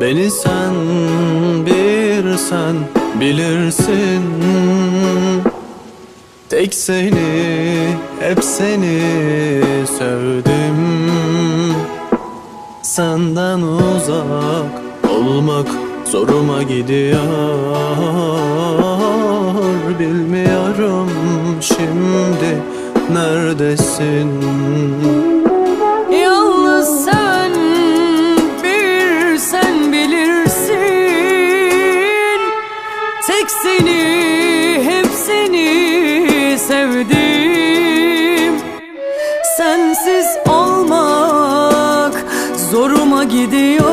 Beni sen bir sen bilirsin. Tek seni hep seni sevdim. Senden uzak olmak zoruma gidiyor. Bilmiyorum şimdi neredesin Tek seni hep seni sevdim. Sensiz olmak zoruma gidiyor